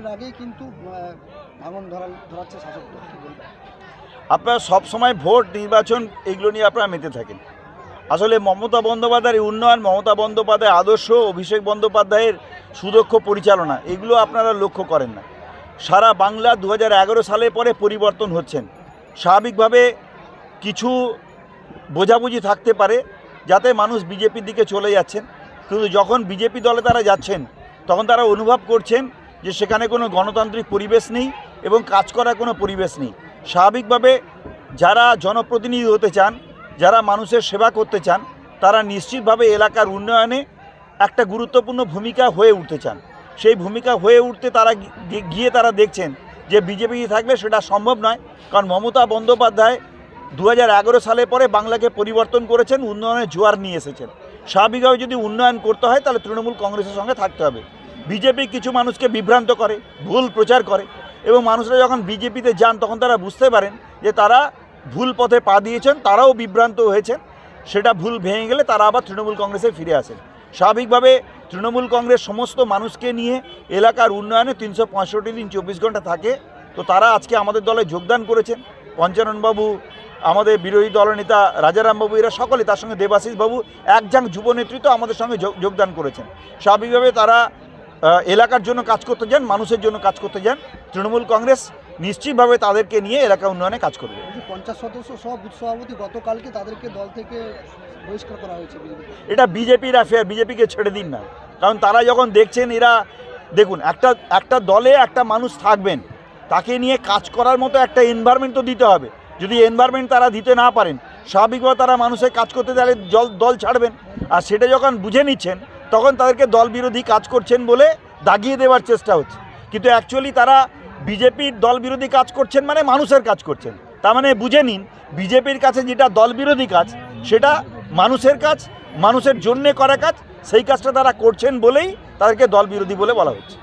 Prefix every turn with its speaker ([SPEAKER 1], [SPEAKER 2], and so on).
[SPEAKER 1] ভোটের আগেই কিন্তু ভাঙন ধরা, ধরাচ্ছে শাসক
[SPEAKER 2] আপনারা সবসময় ভোট, নির্বাচন এগুলো নিয়ে আপনারা মেতে থাকেন। আসলে মমতা বন্দ্যোপাধ্যায়ের উন্নয়ন, মমতা বন্দ্যোপাধ্যায়ের আদর্শ, অভিষেক বন্দ্যোপাধ্যায়ের সুদক্ষ পরিচালনা, এগুলো আপনারা লক্ষ্য করেন না। সারা বাংলা দু হাজার এগারো সালে পরে পরিবর্তন হচ্ছেন। স্বাভাবিকভাবে কিছু বোঝাবুঝি থাকতে পারে, যাতে মানুষ বিজেপির দিকে চলে যাচ্ছেন। কিন্তু যখন বিজেপি দলে তারা যাচ্ছেন, তখন তারা অনুভব করছেন যে সেখানে কোনো গণতান্ত্রিক পরিবেশ নেই এবং কাজ করার কোনো পরিবেশ নেই। স্বাভাবিকভাবে যারা জনপ্রতিনিধি হতে চান, যারা মানুষের সেবা করতে চান, তারা নিশ্চিতভাবে এলাকার উন্নয়নে একটা গুরুত্বপূর্ণ ভূমিকা হয়ে উঠতে চান। সেই ভূমিকা হয়ে উঠতে তারা গিয়ে তারা দেখছেন যে বিজেপি থাকলে সেটা সম্ভব নয়। কারণ মমতা বন্দ্যোপাধ্যায় দু হাজার এগারো সালে পরে বাংলাকে পরিবর্তন করেছেন, উন্নয়নের জোয়ার নিয়ে এসেছেন। স্বাভাবিকভাবে যদি উন্নয়ন করতে হয়, তাহলে তৃণমূল কংগ্রেসের সঙ্গে থাকতে হবে। বিজেপি কিছু মানুষকে বিভ্রান্ত করে, ভুল প্রচার করে এবং মানুষরা যখন বিজেপিতে যান তখন তারা বুঝতে পারেন যে তারা ভুল পথে পা দিয়েছেন, তারাও বিভ্রান্ত হয়েছেন। সেটা ভুল ভেঙে গেলে তারা আবার তৃণমূল কংগ্রেসে ফিরে আসেন। স্বাভাবিকভাবে তৃণমূল কংগ্রেস সমস্ত মানুষকে নিয়ে এলাকার উন্নয়নে তিনশো পঁয়ষট্টি দিন চব্বিশ ঘণ্টা থাকে। তো তারা আজকে আমাদের দলে যোগদান করেছেন। পঞ্চাননবাবু, আমাদের বিরোধী দলনেতা রাজারামবাবু এরা সকলে তার সঙ্গে দেবাশিস বাবু একজাং যুব নেতৃত্ব আমাদের সঙ্গে যোগ- যোগদান করেছেন। স্বাভাবিকভাবে তারা এলাকার জন্য কাজ করতে যান মানুষের জন্য কাজ করতে যান। তৃণমূল কংগ্রেস নিশ্চিতভাবে তাদেরকে নিয়ে এলাকা উন্নয়নে কাজ করবে।
[SPEAKER 1] পঞ্চাশ সদস্য সহ বুথ সভাপতি গতকালকে তাদেরকে দল থেকে বহিষ্কার করা হয়েছে
[SPEAKER 2] এটা বিজেপির অ্যাফেয়ার বিজেপিকে ছেড়ে দিন না। কারণ তারা যখন দেখছেন এরা দেখুন একটা একটা দলে একটা মানুষ থাকবেন তাকে নিয়ে কাজ করার মতো একটা এনভায়রনমেন্ট তো দিতে হবে। যদি এনভায়রনমেন্ট তারা দিতে না পারেন স্বাভাবিকভাবে তারা মানুষের কাজ করতে তাহলে জল দল ছাড়বেন। আর সেটা যখন বুঝে নিচ্ছেন তখন তাদেরকে দল বিরোধী কাজ করছেন বলে দাগিয়ে দেওয়ার চেষ্টা হচ্ছে। কিন্তু অ্যাকচুয়ালি তারা বিজেপির দল বিরোধী কাজ করছেন মানে মানুষের কাজ করছেন। তার মানে বুঝে নিন, বিজেপির কাছে যেটা দল বিরোধী কাজ, সেটা মানুষের কাজ, মানুষের জন্যে করা কাজ, সেই কাজটা তারা করছেন বলেই তাদেরকে দল বিরোধী বলে বলা হচ্ছে।